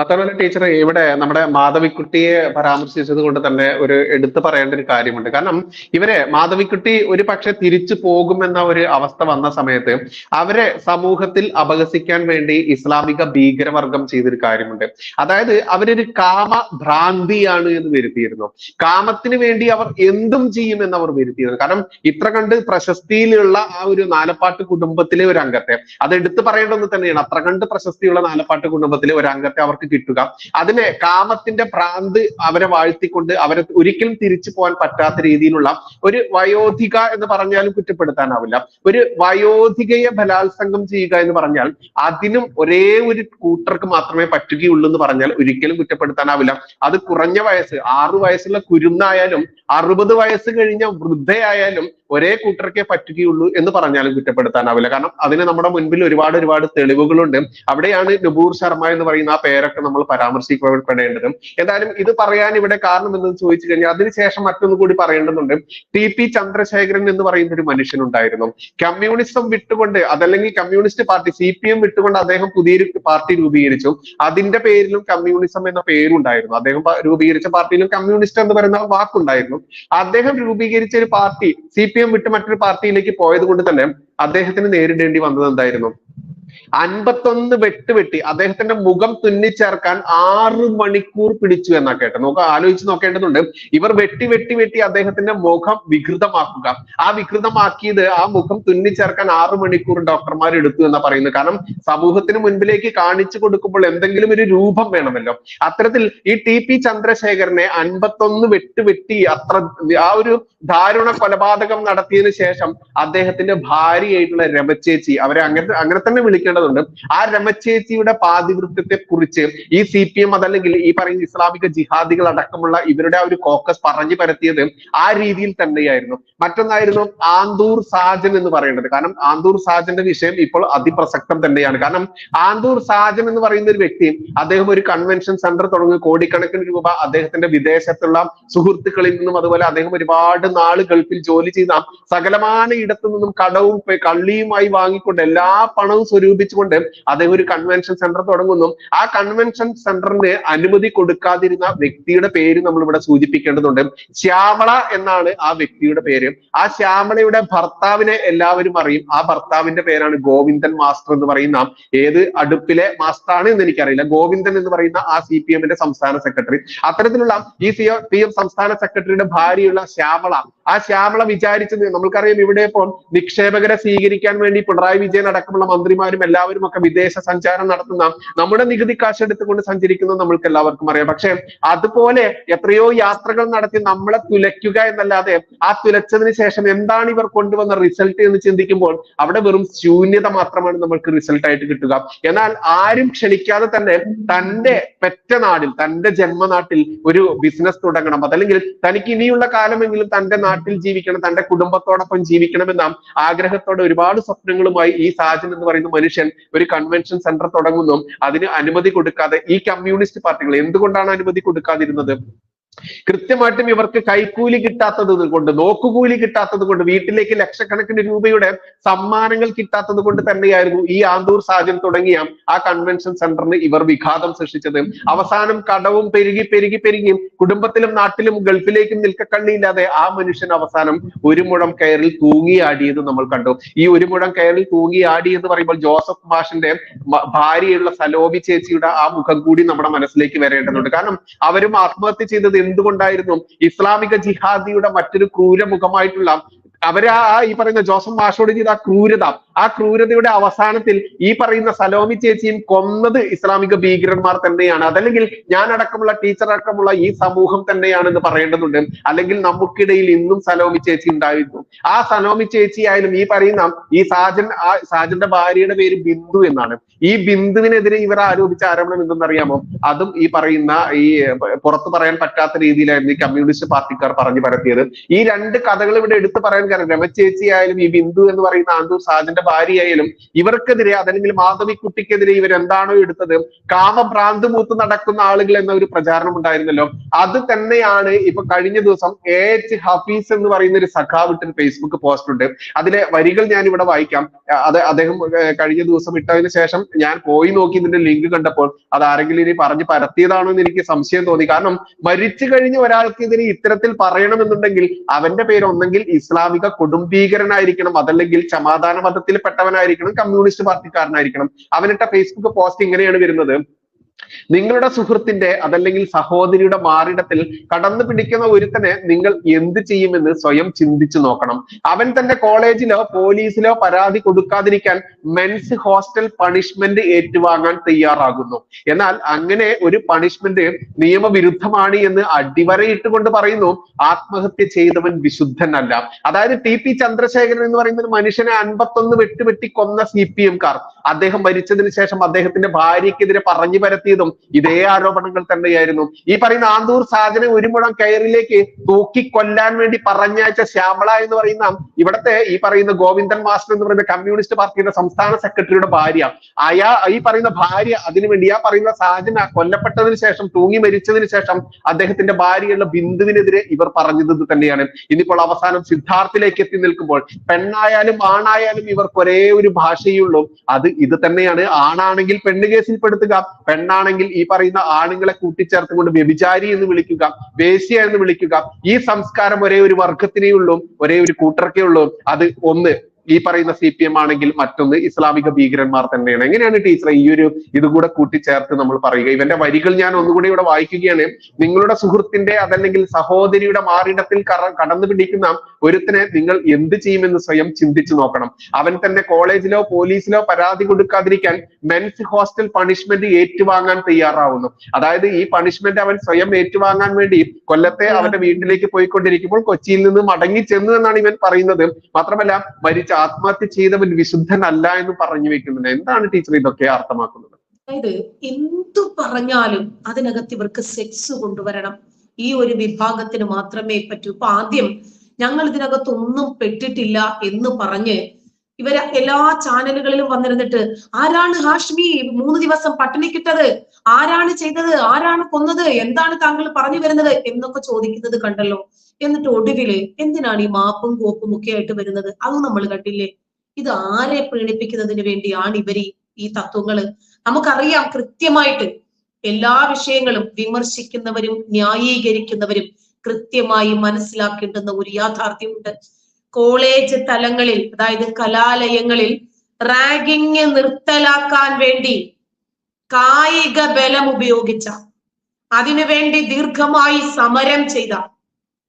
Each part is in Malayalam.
പത്തനംതിട്ട ടീച്ചർ ഇവിടെ നമ്മുടെ മാധവിക്കുട്ടിയെ പരാമർശിച്ചത് കൊണ്ട് തന്നെ ഒരു എടുത്തു പറയേണ്ട ഒരു കാര്യമുണ്ട്. കാരണം ഇവരെ മാധവിക്കുട്ടി ഒരു പക്ഷെ തിരിച്ചു പോകുമെന്ന ഒരു അവസ്ഥ വന്ന സമയത്ത് അവരെ സമൂഹത്തിൽ അപഹസിക്കാൻ വേണ്ടി ഇസ്ലാമിക ഭീകരവർഗം ചെയ്തൊരു കാര്യമുണ്ട്. അതായത് അവരൊരു കാമ ഭ്രാന്തിയാണ് എന്ന് വരുത്തിയിരുന്നു. കാമത്തിന് വേണ്ടി അവർ എന്തും ചെയ്യുമെന്ന് അവർ വരുത്തിയിരുന്നു. കാരണം ഇത്ര കണ്ട് പ്രശസ്തിയിലുള്ള ആ ഒരു നാലപ്പാട്ട് കുടുംബത്തിലെ ഒരു അംഗത്തെ അത് എടുത്തു പറയേണ്ടത് തന്നെയാണ്. അത്ര കണ്ട് പ്രശസ്തിയുള്ള നാലപ്പാട്ട് കുടുംബത്തിലെ ഒരു അംഗത്തെ അവർക്ക് കിട്ടുക. അതിനെ കാമത്തിന്റെ പ്രാന്ത് അവരെ വാഴ്ത്തിക്കൊണ്ട് അവരെ ഒരിക്കലും തിരിച്ചു പോകാൻ പറ്റാത്ത രീതിയിലുള്ള ഒരു വയോധിക എന്ന് പറഞ്ഞാലും കുറ്റപ്പെടുത്താനാവില്ല. ഒരു വയോധികയെ ബലാത്സംഗം ചെയ്യുക എന്ന് പറഞ്ഞാൽ അതിനും ഒരേ ഒരു കൂട്ടർക്ക് മാത്രമേ പറ്റുകയുള്ളൂ എന്ന് പറഞ്ഞാൽ ഒരിക്കലും കുറ്റപ്പെടുത്താനാവില്ല. അത് കുറഞ്ഞ വയസ്സ് ആറു വയസ്സുള്ള കുരുന്നായാലും അറുപത് വയസ്സ് കഴിഞ്ഞ വൃദ്ധയായാലും ഒരേ കൂട്ടർക്കേ പറ്റുകയുള്ളൂ എന്ന് പറഞ്ഞാലും കുറ്റപ്പെടുത്താനാവില്ല. കാരണം അതിന് നമ്മുടെ മുൻപിൽ ഒരുപാട് ഒരുപാട് തെളിവുകളുണ്ട്. അവിടെയാണ് നബൂർ ശർമ്മ എന്ന് പറയുന്ന ആ പേരൊക്കെ നമ്മൾ പരാമർശിക്കപ്പെടേണ്ടത്. എന്തായാലും ഇത് പറയാൻ ഇവിടെ കാരണം എന്ന് ചോദിച്ചു കഴിഞ്ഞാൽ അതിനുശേഷം മറ്റൊന്ന് കൂടി പറയേണ്ടതുണ്ട്. ടി പി ചന്ദ്രശേഖരൻ എന്ന് പറയുന്ന ഒരു മനുഷ്യൻ ഉണ്ടായിരുന്നു. കമ്മ്യൂണിസം വിട്ടുകൊണ്ട് അതല്ലെങ്കിൽ communist party C P M വിട്ടുകൊണ്ട് അദ്ദേഹം പുതിയൊരു പാർട്ടി രൂപീകരിച്ചു. അതിന്റെ പേരിലും കമ്മ്യൂണിസം എന്ന പേരുണ്ടായിരുന്നു. അദ്ദേഹം രൂപീകരിച്ച പാർട്ടിയിലും കമ്മ്യൂണിസ്റ്റ് എന്ന് പറയുന്ന വാക്കുണ്ടായിരുന്നു. അദ്ദേഹം രൂപീകരിച്ച ഒരു പാർട്ടി സി പി വിട്ട് മറ്റൊരു പാർട്ടിയിലേക്ക് പോയത് കൊണ്ട് തന്നെ അദ്ദേഹത്തിന് നേരിടേണ്ടി വന്നത് എന്തായിരുന്നു? അൻപത്തൊന്ന് വെട്ട് വെട്ടി. അദ്ദേഹത്തിന്റെ മുഖം തുന്നിച്ചേർക്കാൻ ആറ് മണിക്കൂർ പിടിച്ചു എന്നാ കേട്ടത്. നമുക്ക് ആലോചിച്ച് നോക്കേണ്ടതുണ്ട്. ഇവർ വെട്ടി വെട്ടി വെട്ടി അദ്ദേഹത്തിന്റെ മുഖം വികൃതമാക്കുക. ആ വികൃതമാക്കിയത് ആ മുഖം തുന്നിച്ചേർക്കാൻ ആറ് മണിക്കൂർ ഡോക്ടർമാർ എടുത്തു എന്നാ പറയുന്നത്. കാരണം സമൂഹത്തിന് മുൻപിലേക്ക് കാണിച്ചു കൊടുക്കുമ്പോൾ എന്തെങ്കിലും ഒരു രൂപം വേണമല്ലോ. അത്തരത്തിൽ ഈ ടി പി ചന്ദ്രശേഖരനെ അൻപത്തൊന്ന് വെട്ട് വെട്ടി അത്ര ആ ഒരു ദാരുണ കൊലപാതകം നടത്തിയതിനു ശേഷം അദ്ദേഹത്തിന്റെ ഭാര്യയായിട്ടുള്ള രമചേച്ചി അവരെ അങ്ങനെ അങ്ങനെ തന്നെ വിളിക്കേണ്ടതുണ്ട്. ആ രമചേച്ചിയുടെ പാതിവൃത്യത്തെ കുറിച്ച് ഈ സി പി എം അതല്ലെങ്കിൽ ഈ പറയുന്ന ഇസ്ലാമിക ജിഹാദികൾ അടക്കമുള്ള ഇവരുടെ ആ ഒരു കോക്കസ് പറഞ്ഞു പരത്തിയത് ആ രീതിയിൽ തന്നെയായിരുന്നു. മറ്റൊന്നായിരുന്നു ആന്തൂർ സാജൻ എന്ന് പറയുന്നത്. കാരണം ആന്തൂർ സാജന്റെ വിഷയം ഇപ്പോൾ അതിപ്രസക്തം തന്നെയാണ്. കാരണം ആന്തൂർ സാജൻ എന്ന് പറയുന്ന ഒരു വ്യക്തി അദ്ദേഹം ഒരു കൺവെൻഷൻ സെന്റർ തുടങ്ങി കോടിക്കണക്കിന് രൂപ അദ്ദേഹത്തിന്റെ വിദേശത്തുള്ള സുഹൃത്തുക്കളിൽ നിന്നും അതുപോലെ അദ്ദേഹം ഒരുപാട് നാൾ ഗൾഫിൽ ജോലി ചെയ്ത സകലമായ ഇടത്തു നിന്നും കടവും കള്ളിയുമായി വാങ്ങിക്കൊണ്ട് എല്ലാ പണവും സ്വരൂപിച്ചുകൊണ്ട് അദ്ദേഹം ഒരു കൺവെൻഷൻ സെന്റർ തുടങ്ങുന്നു. ആ കൺവെൻഷൻ സെന്ററിന് അനുമതി കൊടുക്കാതിരുന്ന വ്യക്തിയുടെ പേര് നമ്മൾ ഇവിടെ സൂചിപ്പിക്കേണ്ടതുണ്ട്. ശ്യാമള എന്നാണ് ആ വ്യക്തിയുടെ പേര്. ആ ശ്യാമളയുടെ ഭർത്താവിനെ എല്ലാവരും അറിയും. ആ ഭർത്താവിന്റെ പേരാണ് ഗോവിന്ദൻ മാസ്റ്റർ എന്ന് പറയുന്ന ഏത് അടുപ്പിലെ മാസ്റ്റർ ആണ് എന്ന് എനിക്കറിയില്ല. ഗോവിന്ദൻ എന്ന് പറയുന്ന ആ സി പി എമ്മിന്റെ സംസ്ഥാന സെക്രട്ടറി അത്തരത്തിലുള്ള ഈ സി പി എം സംസ്ഥാന സെക്രട്ടറിയുടെ ഭാര്യയുള്ള ശ്യാമള. ആ ശ്യാമള വിചാരിച്ചത് നമ്മൾക്കറിയാം ഇവിടെ ഇപ്പോൾ നിക്ഷേപകരെ സ്വീകരിക്കാൻ വേണ്ടി പിണറായി വിജയൻ അടക്കമുള്ള മന്ത്രിമാരും എല്ലാവരും ഒക്കെ വിദേശ സഞ്ചാരം നടത്തുന്ന നമ്മുടെ നികുതി കാശ് എടുത്തുകൊണ്ട് സഞ്ചരിക്കുന്നത് നമ്മൾക്ക് എല്ലാവർക്കും അറിയാം. പക്ഷെ അതുപോലെ എത്രയോ യാത്രകൾ നടത്തി നമ്മളെ തുലയ്ക്കുക എന്നല്ലാതെ ആ തുലച്ചതിന് ശേഷം എന്താണ് ഇവർ കൊണ്ടുവന്ന റിസൾട്ട് എന്ന് ചിന്തിക്കുമ്പോൾ അവിടെ വെറും ശൂന്യത മാത്രമാണ് നമ്മൾക്ക് റിസൾട്ട് ആയിട്ട് കിട്ടുക. എന്നാൽ ആരും ക്ഷണിക്കാതെ തന്നെ തന്റെ പെറ്റ നാടിൽ തന്റെ ജന്മനാട്ടിൽ ഒരു ബിസിനസ് തുടങ്ങണം. അതല്ലെങ്കിൽ തനിക്ക് ഇനിയുള്ള കാലമെങ്കിലും തന്റെ നാട്ടിൽ ജീവിക്കണം തന്റെ കുടുംബത്തോടൊപ്പം ജീവിക്കണമെന്ന ആഗ്രഹത്തോടെ ഒരുപാട് സ്വപ്നങ്ങളുമായി ഈ സാജൻ എന്ന് പറയുന്ന മനുഷ്യൻ ഒരു കൺവെൻഷൻ സെന്റർ തുടങ്ങുന്നു. അതിന് അനുമതി കൊടുക്കാതെ ഈ കമ്മ്യൂണിസ്റ്റ് പാർട്ടികൾ എന്തുകൊണ്ടാണ് അനുമതി കൊടുക്കാതിരുന്നത്? കൃത്യമായിട്ടും ഇവർക്ക് കൈക്കൂലി കിട്ടാത്തത് കൊണ്ട് നോക്കുകൂലി കിട്ടാത്തത് കൊണ്ട് വീട്ടിലേക്ക് ലക്ഷക്കണക്കിന് രൂപയുടെ സമ്മാനങ്ങൾ കിട്ടാത്തത് കൊണ്ട് തന്നെയായിരുന്നു ഈ ആന്തൂർ സാജൻ തുടങ്ങിയ ആ കൺവെൻഷൻ സെന്ററിന് ഇവർ വിഘാതം സൃഷ്ടിച്ചത്. അവസാനം കടവും പെരുകി പെരുകി പെരുകിയും കുടുംബത്തിലും നാട്ടിലും ഗൾഫിലേക്കും നിൽക്കക്കണ്ണിയില്ലാതെ ആ മനുഷ്യൻ അവസാനം ഒരു മുഴം കയറിൽ തൂങ്ങിയാടിയത് നമ്മൾ കണ്ടു. ഈ ഒരു മുഴം കയറിൽ തൂങ്ങിയാടി എന്ന് പറയുമ്പോൾ ജോസഫ് മാഷിന്റെ ഭാര്യയുള്ള സലോബി ചേച്ചിയുടെ ആ മുഖം കൂടി നമ്മുടെ മനസ്സിലേക്ക് വരേണ്ടതുണ്ട്. കാരണം അവരും ആത്മഹത്യ ചെയ്തത് എന്തുകൊണ്ടായിരുന്നു ഇസ്ലാമിക ജിഹാദിയുടെ മറ്റൊരു ക്രൂരമുഖമായിട്ടുള്ള മുഖമായിട്ടുള്ള ആ ഈ പറയുന്ന ജോസഫ് മാഷോട് ചെയ്ത ആ ക്രൂരത ആ ക്രൂരതയുടെ അവസാനത്തിൽ ഈ പറയുന്ന സലോമി ചേച്ചിയും കൊന്നത് ഇസ്ലാമിക ഭീകരന്മാർ തന്നെയാണ്. അതല്ലെങ്കിൽ ഞാൻ അടക്കമുള്ള ടീച്ചർ അടക്കമുള്ള ഈ സമൂഹം തന്നെയാണെന്ന് പറയേണ്ടതുണ്ട്. അല്ലെങ്കിൽ നമുക്കിടയിൽ ഇന്നും സലോമി ചേച്ചി ഉണ്ടായിരുന്നു. ആ സലോമി ചേച്ചി ആയാലും ഈ പറയുന്ന ഈ സാജൻ ആ സാജന്റെ ഭാര്യയുടെ പേര് ബിന്ദു എന്നാണ്. ഈ ബിന്ദുവിനെതിരെ ഇവർ ആരോപിച്ച ആരോപണം എന്തെന്നറിയാമോ? അതും ഈ പറയുന്ന ഈ പുറത്തു പറയാൻ പറ്റാത്ത രീതിയിലായിരുന്നു ഈ കമ്മ്യൂണിസ്റ്റ് പാർട്ടിക്കാർ പറഞ്ഞു പരത്തിയത്. ഈ രണ്ട് കഥകൾ ഇവിടെ എടുത്തു പറയാൻ കാരണം രമചേച്ചി ആയാലും ഈ ബിന്ദു എന്ന് പറയുന്ന ആന്തൂർ സാജന്റെ ഭാര്യയായാലും ഇവർക്കെതിരെ അതല്ലെങ്കിൽ മാധവിക്കുട്ടിക്കെതിരെ ഇവർ എന്താണോ എടുത്തത് കാമഭ്രാന്ത് മൂത്ത് നടക്കുന്ന ആളുകൾ എന്ന ഒരു പ്രചാരണം ഉണ്ടായിരുന്നല്ലോ. അത് തന്നെയാണ് ഇപ്പൊ കഴിഞ്ഞ ദിവസം എ എച്ച് ഹഫീസ് എന്ന് പറയുന്ന ഒരു സഖാവ് ഫേസ്ബുക്ക് പോസ്റ്റ് ഉണ്ട്. അതിലെ വരികൾ ഞാൻ ഇവിടെ വായിക്കാം അത് അദ്ദേഹം കഴിഞ്ഞ ദിവസം ഇട്ടതിന് ശേഷം ഞാൻ പോയി നോക്കി ഇതിന്റെ ലിങ്ക് കണ്ടപ്പോൾ അത് ആരെങ്കിലും ഇനി പറഞ്ഞ് പരത്തിയതാണോ എന്ന് എനിക്ക് സംശയം തോന്നി. കാരണം മരിച്ചു കഴിഞ്ഞ ഒരാൾക്ക് ഇതിന് ഇത്തരത്തിൽ പറയണമെന്നുണ്ടെങ്കിൽ അവന്റെ പേര് ഒന്നെങ്കിൽ ഇസ്ലാമിക കുടുംബീകരനായിരിക്കണം. അതല്ലെങ്കിൽ സമാധാന മതത്തിൽപ്പെട്ടവനായിരിക്കണം കമ്മ്യൂണിസ്റ്റ് പാർട്ടിക്കാരനായിരിക്കണം. അവനിട്ട ഫേസ്ബുക്ക് പോസ്റ്റ് ഇങ്ങനെയാണ് വരുന്നത്. നിങ്ങളുടെ സുഹൃത്തിന്റെ അതല്ലെങ്കിൽ സഹോദരിയുടെ മാറിടത്തിൽ കടന്നു പിടിക്കുന്ന ഒരുത്തനെ നിങ്ങൾ എന്ത് ചെയ്യുമെന്ന് സ്വയം ചിന്തിച്ചു നോക്കണം. അവൻ തന്റെ കോളേജിലോ പോലീസിലോ പരാതി കൊടുക്കാതിരിക്കാൻ മെൻസ് ഹോസ്റ്റൽ പണിഷ്മെന്റ് ഏറ്റുവാങ്ങാൻ തയ്യാറാകുന്നു. എന്നാൽ അങ്ങനെ ഒരു പണിഷ്മെന്റ് നിയമവിരുദ്ധമാണ് എന്ന് അടിവരയിട്ടുകൊണ്ട് പറയുന്നു ആത്മഹത്യ ചെയ്തവൻ വിശുദ്ധനല്ല. അതായത് ടി പി ചന്ദ്രശേഖരൻ എന്ന് പറയുന്ന ഒരു മനുഷ്യനെ അൻപത്തൊന്ന് വെട്ടി വെട്ടി കൊന്ന സി പി എംകാർ അദ്ദേഹം മരിച്ചതിന് ശേഷം അദ്ദേഹത്തിന്റെ ഭാര്യയ്ക്കെതിരെ പറഞ്ഞു പരത്തിയതും ഇതേ ആരോപണങ്ങൾ തന്നെയായിരുന്നു. ഈ പറയുന്ന ആന്തൂർ സാജനെ ഒരു മുഴം കയറിലേക്ക് തൂക്കി കൊല്ലാൻ വേണ്ടി പറഞ്ഞയച്ച ശ്യാമള എന്ന് പറയുന്ന ഇവിടത്തെ ഈ പറയുന്ന ഗോവിന്ദൻ മാസ്റ്റർ എന്ന് പറയുന്ന കമ്മ്യൂണിസ്റ്റ് പാർട്ടിയുടെ സംസ്ഥാന സെക്രട്ടറിയുടെ ഭാര്യ. അയാ ഈ പറയുന്ന ഭാര്യ അതിനുവേണ്ടി ആ പറയുന്ന സാജന കൊല്ലപ്പെട്ടതിന് ശേഷം തൂങ്ങി മരിച്ചതിന് ശേഷം അദ്ദേഹത്തിന്റെ ഭാര്യയുള്ള ബിന്ദുവിനെതിരെ ഇവർ പറഞ്ഞത് തന്നെയാണ്. ഇനിയിപ്പോൾ അവസാനം സിദ്ധാർത്ഥിലേക്ക് എത്തി നിൽക്കുമ്പോൾ പെണ്ണായാലും ആണായാലും ഇവർക്ക് ഒരേ ഒരു ഭാഷയുള്ളൂ അത് ഇത് തന്നെയാണ്. ആണാണെങ്കിൽ പെണ്ണ് കേസിൽ പെടുത്തുക പെണ്ണാണെങ്കിൽ ഈ പറയുന്ന ആണുങ്ങളെ കൂട്ടിച്ചേർത്തുകൊണ്ട് വ്യഭിചാരി എന്ന് വിളിക്കുക വേശ്യ എന്ന് വിളിക്കുക ഈ സംസ്കാരം ഒരേ ഒരു വർഗത്തിനേ ഉള്ളൂ ഒരേ ഒരു കൂട്ടർക്കേ ഉള്ളൂ. അത് ഒന്ന്. ഈ പറയുന്ന സി പി എം ആണെങ്കിൽ മറ്റൊന്ന് ഇസ്ലാമിക ഭീകരന്മാർ തന്നെയാണ്. എങ്ങനെയാണ് ടീച്ചർ ഈ ഒരു ഇതുകൂടെ കൂട്ടിച്ചേർത്ത് നമ്മൾ പറയുക? ഇവന്റെ വരികൾ ഞാൻ ഒന്നുകൂടി ഇവിടെ വായിക്കുകയാണ്. നിങ്ങളുടെ സുഹൃത്തിന്റെ അതല്ലെങ്കിൽ സഹോദരിയുടെ മാറിടത്തിൽ കടന്നു പിടിക്കുന്ന ഒരുത്തനെ നിങ്ങൾ എന്ത് ചെയ്യുമെന്ന് സ്വയം ചിന്തിച്ചു നോക്കണം. അവൻ തന്നെ കോളേജിലോ പോലീസിലോ പരാതി കൊടുക്കാതിരിക്കാൻ മെൻസ് ഹോസ്റ്റൽ പണിഷ്മെന്റ് ഏറ്റുവാങ്ങാൻ തയ്യാറാവുന്നു. അതായത് ഈ പണിഷ്മെന്റ് അവൻ സ്വയം ഏറ്റുവാങ്ങാൻ വേണ്ടി കൊല്ലത്തെ അവന്റെ വീട്ടിലേക്ക് പോയിക്കൊണ്ടിരിക്കുമ്പോൾ കൊച്ചിയിൽ നിന്ന് മടങ്ങി ചെന്നു എന്നാണ് ഇവൻ പറയുന്നത്. മാത്രമല്ല മരിച്ച ആത്മഹത്യ ചെയ്തവൻ വിശുദ്ധനല്ല എന്ന് പറഞ്ഞു വെക്കുന്നത് എന്താണ് ടീച്ചർ ഇതൊക്കെ അർത്ഥമാക്കുന്നത്? അതായത് എന്തു പറഞ്ഞാലും അതിനകത്ത് ഇവർക്ക് സെക്സ് കൊണ്ടുവരണം. ഈ ഒരു വിഭാഗത്തിന് മാത്രമേ പറ്റൂ. ഇപ്പൊ ആദ്യം ഞങ്ങൾ ഇതിനകത്ത് ഒന്നും പെട്ടിട്ടില്ല എന്ന് പറഞ്ഞ് ഇവർ എല്ലാ ചാനലുകളിലും വന്നിരുന്നിട്ട് ആരാണ് ഹാഷ്മി? മൂന്ന് ദിവസം പട്ടിണിക്കിട്ടത് ആരാണ് ചെയ്തത്? ആരാണ് കൊന്നത്? എന്താണ് താങ്കൾ പറഞ്ഞു വരുന്നത്? എന്നൊക്കെ ചോദിക്കുന്നത് കണ്ടല്ലോ. എന്നിട്ട് ഒടുവിൽ എന്തിനാണ് ഈ മാപ്പും കോപ്പും ഒക്കെ ആയിട്ട് വരുന്നത്? അത് നമ്മൾ കണ്ടില്ലേ? ഇത് ആരെ പ്രീണിപ്പിക്കുന്നതിന് വേണ്ടിയാണ് ഇവർ ഈ തത്വങ്ങൾ? നമുക്കറിയാം കൃത്യമായിട്ട് എല്ലാ വിഷയങ്ങളും വിമർശിക്കുന്നവരും ന്യായീകരിക്കുന്നവരും കൃത്യമായി മനസ്സിലാക്കേണ്ടുന്ന ഒരു യാഥാർത്ഥ്യമുണ്ട്. കോളേജ് തലങ്ങളിൽ അതായത് കലാലയങ്ങളിൽ റാഗിങ് നിർത്തലാക്കാൻ വേണ്ടി കായിക ബലം ഉപയോഗിച്ച അതിനുവേണ്ടി ദീർഘമായി സമരം ചെയ്ത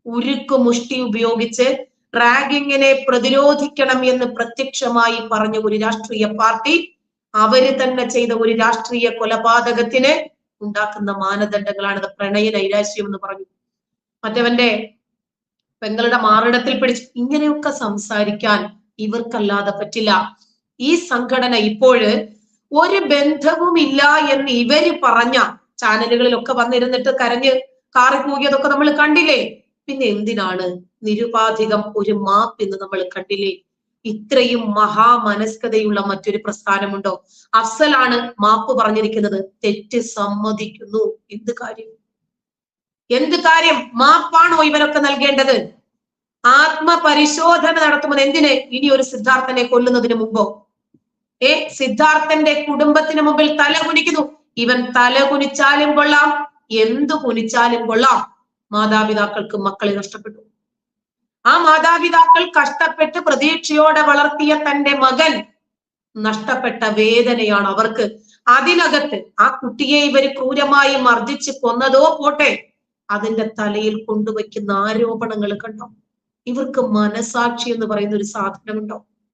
ഉരുക്കു മുഷ്ടി ഉപയോഗിച്ച് റാഗിങ്ങിനെ പ്രതിരോധിക്കണം എന്ന് പ്രത്യക്ഷമായി പറഞ്ഞ ഒരു രാഷ്ട്രീയ പാർട്ടി അവർ തന്നെ ചെയ്ത ഒരു രാഷ്ട്രീയ കൊലപാതകത്തിന് ഉണ്ടാക്കുന്ന മാനദണ്ഡങ്ങളാണ്. പ്രണയ നൈരാശ്യം എന്ന് പറഞ്ഞു. മറ്റവന്റെ പെങ്ങളുടെ മാറിടത്തിൽ പിടിച്ച് ഇങ്ങനെയൊക്കെ സംസാരിക്കാൻ ഇവർക്കല്ലാതെ പറ്റില്ല. ഈ സംഘടന ഇപ്പോഴ് ഒരു ബന്ധവും ഇല്ല എന്ന് ഇവർ പറഞ്ഞ ചാനലുകളിലൊക്കെ വന്നിരുന്നിട്ട് കരഞ്ഞ് കാറി കൂകിയതൊക്കെ നമ്മൾ കണ്ടില്ലേ? പിന്നെ എന്തിനാണ് നിരുപാധികം ഒരു മാപ്പ് എന്ന് നമ്മൾ കണ്ടില്ലേ? ഇത്രയും മഹാമനസ്കതയുള്ള മറ്റൊരു പ്രസ്ഥാനമുണ്ടോ? അഫ്സലാണ് മാപ്പ് പറഞ്ഞിരിക്കുന്നത്. തെറ്റ് സമ്മതിക്കുന്നു. എന്ത് കാര്യം? എന്ത് കാര്യം മാപ്പാണോ ഇവരൊക്കെ നൽകേണ്ടത്? ആത്മപരിശോധന നടത്തുന്നത് എന്തിന് ഇനി ഒരു സിദ്ധാർത്ഥനെ കൊല്ലുന്നതിന് മുമ്പോ? ഏ സിദ്ധാർത്ഥന്റെ കുടുംബത്തിന് മുമ്പിൽ തല കുനിക്കുന്നു. ഇവൻ തല കുനിച്ചാലും കൊള്ളാം. എന്തു കുനിച്ചാലും കൊള്ളാം. മാതാപിതാക്കൾക്ക് മക്കളെ നഷ്ടപ്പെട്ടു. ആ മാതാപിതാക്കൾ കഷ്ടപ്പെട്ട് പ്രതീക്ഷയോടെ വളർത്തിയ തന്റെ മകൻ നഷ്ടപ്പെട്ട വേദനയാണ് അവർക്ക്. അതിനകത്ത് ആ കുട്ടിയെ ഇവർ ക്രൂരമായി മർദ്ദിച്ച് കൊന്നതോ പോട്ടെ. അതിന്റെ തലയിൽ കൊണ്ടുവയ്ക്കുന്ന ആരോപണങ്ങൾ കണ്ടോ? ഇവർക്ക് മനസാക്ഷി എന്ന് പറയുന്ന ഒരു സാധനമുണ്ടോ?